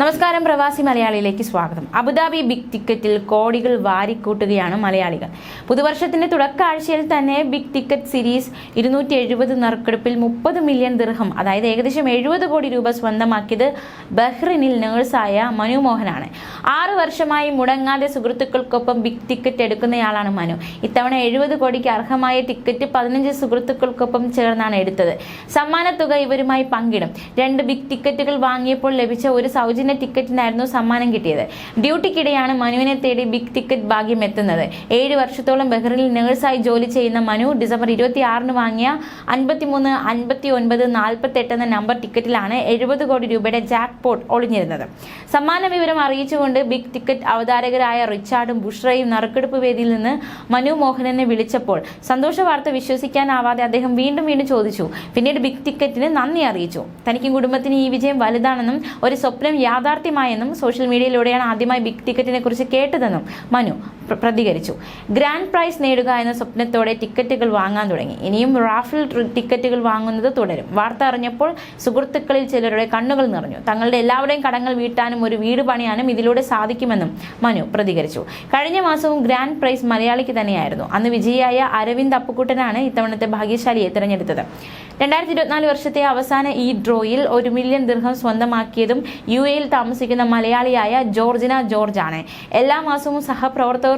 നമസ്കാരം പ്രവാസി മലയാളിയിലേക്ക് സ്വാഗതം. അബുദാബി ബിഗ് ടിക്കറ്റിൽ കോടികൾ വാരിക്കൂട്ടുകയാണ് മലയാളികൾ. പുതുവർഷത്തിന്റെ തുടക്കാഴ്ചയിൽ തന്നെ ബിഗ് ടിക്കറ്റ് സീരീസ് ഇരുന്നൂറ്റി എഴുപത് നറുക്കെടുപ്പിൽ മുപ്പത് മില്യൺ ദിർഹം അതായത് ഏകദേശം എഴുപത് കോടി രൂപ സ്വന്തമാക്കിയത് ബഹ്റിനിൽ നേഴ്സായ മനു മോഹനാണ്. ആറു വർഷമായി മുടങ്ങാതെ സുഹൃത്തുക്കൾക്കൊപ്പം ബിഗ് ടിക്കറ്റ് എടുക്കുന്നയാളാണ് മനു. ഇത്തവണ എഴുപത് കോടിക്ക് അർഹമായ ടിക്കറ്റ് പതിനഞ്ച് സുഹൃത്തുക്കൾക്കൊപ്പം ചേർന്നാണ് എടുത്തത്. സമ്മാനത്തുക ഇവരുമായി പങ്കിടും. രണ്ട് ബിഗ് ടിക്കറ്റുകൾ വാങ്ങിയപ്പോൾ ലഭിച്ച ഒരു സൗജന്യ ടിക്കറ്റിനായിരുന്നു സമ്മാനം കിട്ടിയത്. ഡ്യൂട്ടിക്കിടെയാണ് മനുവിനെ തേടി ബിഗ് ടിക്കറ്റ് ഭാഗ്യം എത്തുന്നത്. ഏഴ് വർഷത്തോളം ബഹ്റിനിൽ നേഴ്സായി ജോലി ചെയ്യുന്ന മനു ഡിസംബർ ഇരുപത്തി ആറിന് വാങ്ങിയ അൻപത്തിമൂന്ന് അൻപത്തി ഒൻപത് നാൽപ്പത്തെട്ട് എന്ന നമ്പർ ടിക്കറ്റിലാണ് എഴുപത് കോടി രൂപയുടെ ജാക്ക് പോട്ട് ഒളിഞ്ഞിരുന്നത്. സമ്മാന വിവരം അറിയിച്ചുകൊണ്ട് ബിഗ് ടിക്കറ്റ് അവതാരകരായ റിച്ചാർഡും ബുഷ്റയും നറുക്കെടുപ്പ് വേദിയിൽ നിന്ന് മനു മോഹനനെ വിളിച്ചപ്പോൾ സന്തോഷ വാർത്ത വിശ്വസിക്കാനാവാതെ അദ്ദേഹം വീണ്ടും വീണ്ടും ചോദിച്ചു. പിന്നീട് ബിഗ് ടിക്കറ്റിന് നന്ദി അറിയിച്ചു. തനിക്കും കുടുംബത്തിന് ഈ വിജയം വലുതാണെന്നും ഒരു സ്വപ്നം യാഥാർത്ഥ്യമായെന്നും സോഷ്യൽ മീഡിയയിലൂടെയാണ് ആദ്യമായി ബിഗ് ടിക്കറ്റിനെ കുറിച്ച് കേട്ടതെന്നും മനു പ്രതികരിച്ചു. ഗ്രാൻഡ് പ്രൈസ് നേടുക എന്ന സ്വപ്നത്തോടെ ടിക്കറ്റുകൾ വാങ്ങാൻ തുടങ്ങി. ഇനിയും റാഫിൽ ടിക്കറ്റുകൾ വാങ്ങുന്നത് തുടരും. വാർത്ത അറിഞ്ഞപ്പോൾ സുഹൃത്തുക്കളിൽ ചിലരുടെ കണ്ണുകൾ നിറഞ്ഞു. തങ്ങളുടെ എല്ലാവരുടെയും കടങ്ങൾ വീട്ടാനും ഒരു വീട് പണിയാനും ഇതിലൂടെ സാധിക്കുമെന്നും മനു പ്രതികരിച്ചു. കഴിഞ്ഞ മാസവും ഗ്രാൻഡ് പ്രൈസ് മലയാളിക്ക് തന്നെയായിരുന്നു. അന്ന് വിജയിയായ അരവിന്ദ് അപ്പുക്കുട്ടനാണ് ഇത്തവണത്തെ ഭാഗ്യശാലിയെ തിരഞ്ഞെടുത്തത്. രണ്ടായിരത്തി ഇരുപത്തിനാല് വർഷത്തെ അവസാന ഈ ഡ്രോയിൽ ഒരു മില്യൺ ദീർഘം സ്വന്തമാക്കിയതും യു എയിൽ താമസിക്കുന്ന മലയാളിയായ ജോർജിന ജോർജ് ആണ് എല്ലാ മാസവും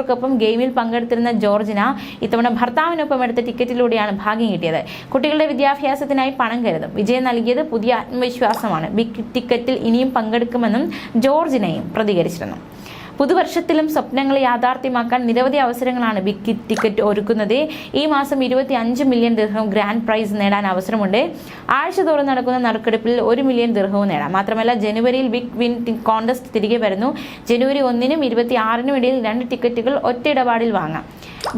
സഹപ്രവർത്തകർക്കൊപ്പം ഗെയിമിൽ പങ്കെടുത്തിരുന്ന ജോർജിന ഇത്തവണ ഭർത്താവിനൊപ്പം എടുത്ത ടിക്കറ്റിലൂടെയാണ് ഭാഗ്യം കിട്ടിയത്. കുട്ടികളുടെ വിദ്യാഭ്യാസത്തിനായി പണം കരുതും. വിജയം നൽകിയത് പുതിയ ആത്മവിശ്വാസമാണ്. ബിഗ് ടിക്കറ്റിൽ ഇനിയും പങ്കെടുക്കുമെന്നും ജോർജിനയും പ്രതികരിച്ചിരുന്നു. പുതുവർഷത്തിലും സ്വപ്നങ്ങൾ യാഥാർത്ഥ്യമാക്കാൻ നിരവധി അവസരങ്ങളാണ് ബിഗ് ടിക്കറ്റ് ഒരുക്കുന്നത്. ഈ മാസം ഇരുപത്തി അഞ്ച് മില്യൺ ദിർഹം ഗ്രാൻഡ് പ്രൈസ് നേടാൻ അവസരമുണ്ട്. ആഴ്ച തോറും നടക്കുന്ന നറുക്കെടുപ്പിൽ ഒരു മില്യൺ ദീർഘവും നേടാം. മാത്രമല്ല ജനുവരിയിൽ ബിഗ് വിൻ കോൺടെസ്റ്റ് തിരികെ വരുന്നു. ജനുവരി ഒന്നിനും ഇരുപത്തി ആറിനും ഇടയിൽ രണ്ട് ടിക്കറ്റുകൾ ഒറ്റ ഇടപാടിൽ വാങ്ങാം.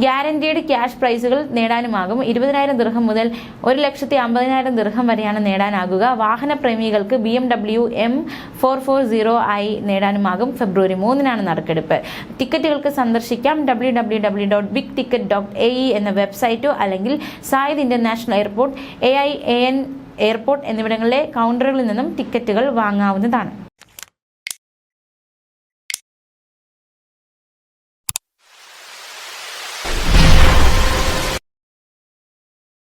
ഗ്യാരണ്ടീഡ് ക്യാഷ് പ്രൈസുകൾ നേടാനുമാകും. ഇരുപതിനായിരം ദിർഹം മുതൽ ഒരു ലക്ഷത്തി അമ്പതിനായിരം ദിർഹം വരെയാണ് നേടാനാകുക. വാഹന പ്രേമികൾക്ക് B M W M four four zero ആയി നേടാനുമാകും. ഫെബ്രുവരി മൂന്നിനാണ് നറുക്കെടുപ്പ് ടിക്കറ്റുകൾക്ക് സന്ദർശിക്കാം. W W W dot big ticket dot A E എന്ന വെബ്സൈറ്റോ അല്ലെങ്കിൽ Zayed international airport A I A N airport എന്നിവിടങ്ങളിലെ കൗണ്ടറുകളിൽ നിന്നും ടിക്കറ്റുകൾ വാങ്ങാവുന്നതാണ്.